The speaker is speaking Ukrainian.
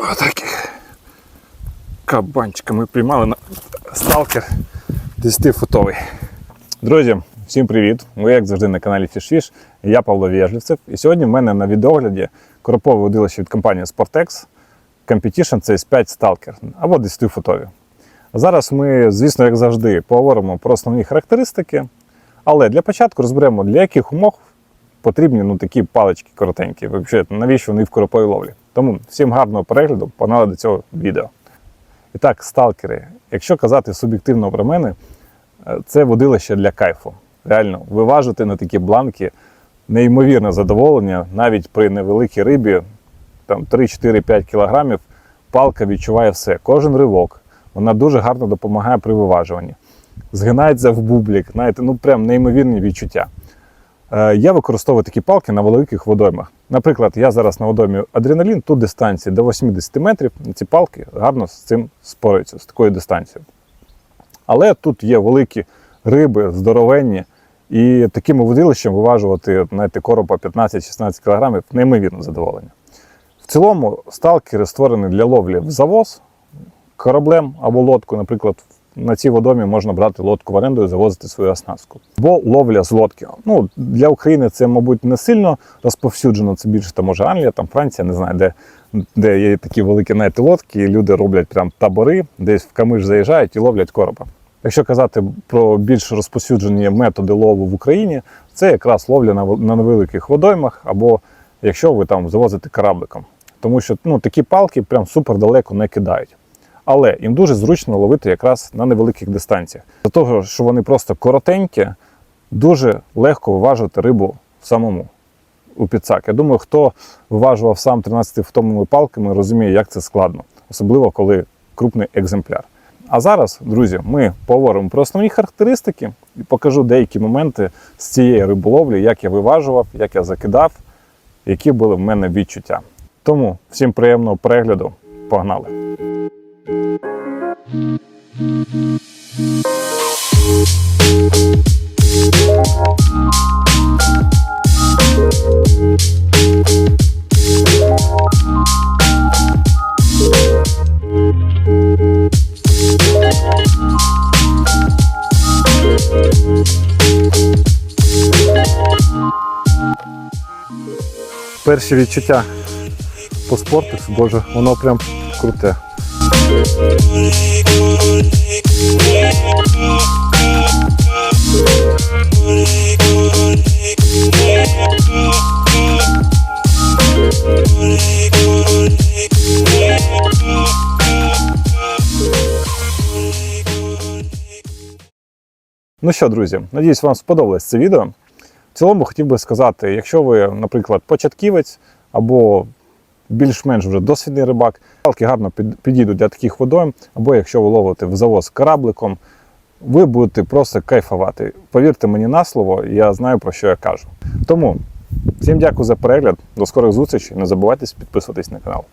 Отаких кабанчика ми піймали на сталкер 10-футовий. Друзі, всім привіт! Ви, як завжди, на каналі FishFish. Я Павло Вєжлівцев. І сьогодні в мене на відеогляді коропове водилище від компанії Sportex Competition CS5 Stalker або 10-футові. Зараз ми, звісно, як завжди, поговоримо про основні характеристики. Але для початку розберемо, для яких умов потрібні ну, такі палички коротенькі. Взагалі, навіщо вони в короповій ловлі. Тому всім гарного перегляду, погнали до цього відео. І так, сталкери, якщо казати суб'єктивно про мене, е, це водилище для кайфу. Реально, виважити на такі бланки неймовірне задоволення, навіть при невеликій рибі, там 3-4-5 кілограмів, палка відчуває все, кожен ривок. Вона дуже гарно допомагає при виважуванні. Згинається в бублік, знаєте, ну прям неймовірні відчуття. Е, Я використовую такі палки на великих водоймах. Наприклад, я зараз на водоймі адреналін, тут дистанції до 80 метрів. Ці палки гарно з цим спорюються, з такою дистанцією. Але тут є великі риби, здоровенні, і таким водилищем виважувати знаєте, коропа 15-16 кг неймовірне задоволення. В цілому сталкери створені для ловлі в завоз кораблем або лодку. Наприклад, на цій водомі можна брати лодку в оренду і завозити свою оснастку. Бо ловля з лодки. Ну, для України це, мабуть, не сильно розповсюджено. Це більше там, може Англія, там Франція, не знаю, де, де є такі великі знаєте, лодки, і люди роблять прям табори, десь в камиш заїжджають і ловлять короба. Якщо казати про більш розповсюджені методи лову в Україні, це якраз ловля на, на невеликих водоймах, або якщо ви там завозите корабликом. Тому що ну, такі палки прям супер далеко не кидають. Але їм дуже зручно ловити якраз на невеликих дистанціях. До того, що вони просто коротенькі, дуже легко виважувати рибу самому у підсак. Я думаю, хто виважував сам 13-футовими палками, розуміє, як це складно, особливо коли крупний екземпляр. А зараз, друзі, ми поговоримо про основні характеристики і покажу деякі моменти з цієї риболовлі, як я виважував, як я закидав, які були в мене відчуття. Тому всім приємного перегляду. Погнали! Перші відчуття по спорту, боже, воно прям круте. Ну що, друзі, надіюсь, вам сподобалось це відео. В цілому хотів би сказати, якщо ви, наприклад, початківець або більш-менш вже досвідний рибак, палки гарно підійдуть для таких водойм, або якщо ви ловите в завоз корабликом, ви будете просто кайфувати. Повірте мені на слово, я знаю про що я кажу. Тому всім дякую за перегляд, до скорих зустрічей. Не забувайте підписуватись на канал.